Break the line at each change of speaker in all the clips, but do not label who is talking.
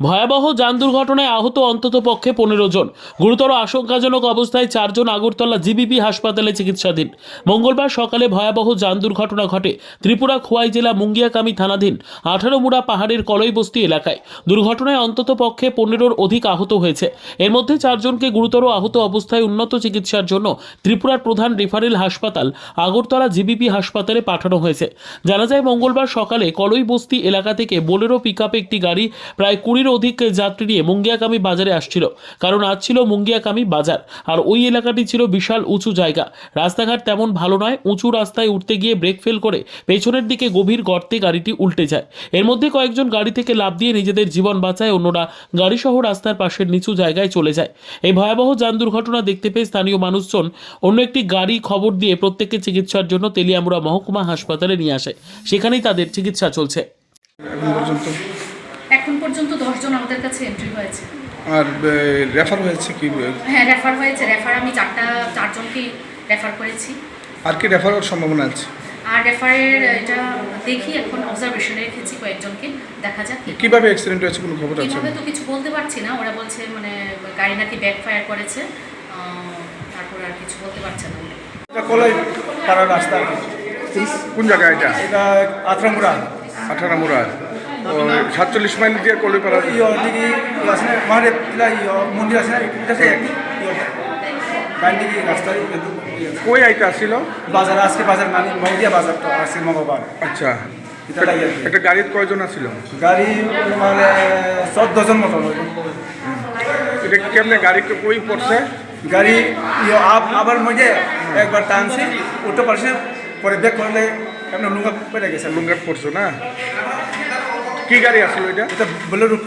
ভয়াবহ যান দুর্ঘটনায় আহত অন্তত পক্ষে পনেরো জন। গুরুতর আশঙ্কাজনক অবস্থায় চারজন আগরতলা জিবিপি হাসপাতালে চিকিৎসাধীন। মঙ্গলবার সকালে ভয়াবহ যান দুর্ঘটনা ঘটে ত্রিপুরা খোয়াই জেলা মুঙ্গিয়াকামী থানাধীন আঠারো মুড়া পাহাড়ের কলইবস্তি এলাকায়। দুর্ঘটনায় অন্তত পক্ষে পনেরোর অধিক আহত হয়েছে। এর মধ্যে চারজনকে গুরুতর আহত অবস্থায় উন্নত চিকিৎসার জন্য ত্রিপুরার প্রধান রেফারেল হাসপাতাল আগরতলা জিবিপি হাসপাতালে পাঠানো হয়েছে। জানা যায়, মঙ্গলবার সকালে কলইবস্তি এলাকা থেকে বোলেরো পিকআপে একটি গাড়ি প্রায় কুড়ির অধিক যাত্রী নিয়ে মুঙ্গিয়াকামী বাজারে আসছিল। কারণ আজ ছিল মুঙ্গিয়াকামী বাজার। আর ওই এলাকাটি ছিল বিশাল উঁচু জায়গা। রাস্তাঘাট তেমন ভালো নয়, উঁচু রাস্তায় উঠতে গিয়ে ব্রেক ফেল করে পেছনের দিকে গভীর গর্তে গাড়িটি উল্টে যায়। এর মধ্যে কয়েকজন গাড়ি থেকে লাফ দিয়ে নিজেদের জীবন বাঁচায়, অন্যরা গাড়িসহ রাস্তার পাশের নিচু জায়গায় চলে যায়। এই ভয়াবহ যান দুর্ঘটনা দেখতে পেয়ে স্থানীয় মানুষজন অন্য একটি গাড়ি খবর দিয়ে প্রত্যেককে চিকিৎসার জন্য তেলিয়ামুড়া মহকুমা হাসপাতালে নিয়ে আসে। সেখানেই তাদের চিকিৎসা চলছে।
পর্যন্ত
দশজন আমাদের কাছে এন্ট্রি হয়েছে।
আর রেফার হয়েছে কি?
হ্যাঁ রেফার হয়েছে। রেফার আমি চারটা চারজনকেই রেফার করেছি।
আর কি রেফার হওয়ার সম্ভাবনা আছে?
আর রেফারের এটা দেখি এখন অবজারভেশনে রেখেছি কয়েকজনকে দেখা যাক।
কীভাবে অ্যাক্সিডেন্ট হয়েছে কোনো খবর আছে?
কীভাবে তো কিছু বলতে পারছি না। ওরা বলছে মানে গাড়ি নাকি ব্যাক ফায়ার করেছে তারপর আর কিছু বলতে পারছে না।
এটা কলাই পাড়ার রাস্তা।
কোন জায়গা এটা?
এটা আত্রামুরা
আঠারো মুড়া সাতচল্লিশ মাইল দিয়ে কলিপাড়া
মন্দির আছে।
কই আইতে আসছিল
বাজার আজকে বাজার মানে মহিদিয়া বাজার তো আছে মঙ্গলবার
আচ্ছা। একটা গাড়ির কয়জন আছিল
গাড়ি মানে চোদ্দজন মতো হইব।
এটা কেমনে গাড়ি কই পড়ছে
গাড়ি ইয় আব- আবার মধ্যে একবার টানছে উঠতে পারছে পরে ব্যাক করলে কেমন লুঙ্গা পেরে গেছে
লুঙ্গাট পড়ছো না কি গাড়ি আসলো এটা?
এটা বলে রূপ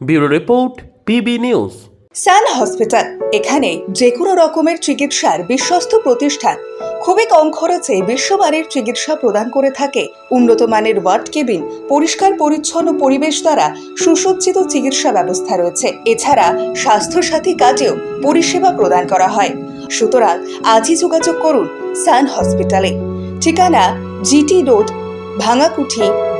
bureau report PB news
Sun hospital এখানে যে কোনো রকমের চিকিৎসার বিশ্বস্ত প্রতিষ্ঠান। খুবই কম খরচে বিশ্বমানের চিকিৎসা প্রদান করে থাকে। উন্নত মানের ওয়ার্ড কেবিন পরিষ্কার পরিচ্ছন্ন পরিবেশ দ্বারা সুসজ্জিত চিকিৎসা ব্যবস্থা রয়েছে। এছাড়া স্বাস্থ্যসাথী কাজেও পরিষেবা প্রদান করা হয়। সুতরাং আজই যোগাযোগ করুন সান হসপিটালে। ঠিকানা GT road Bhangakuthi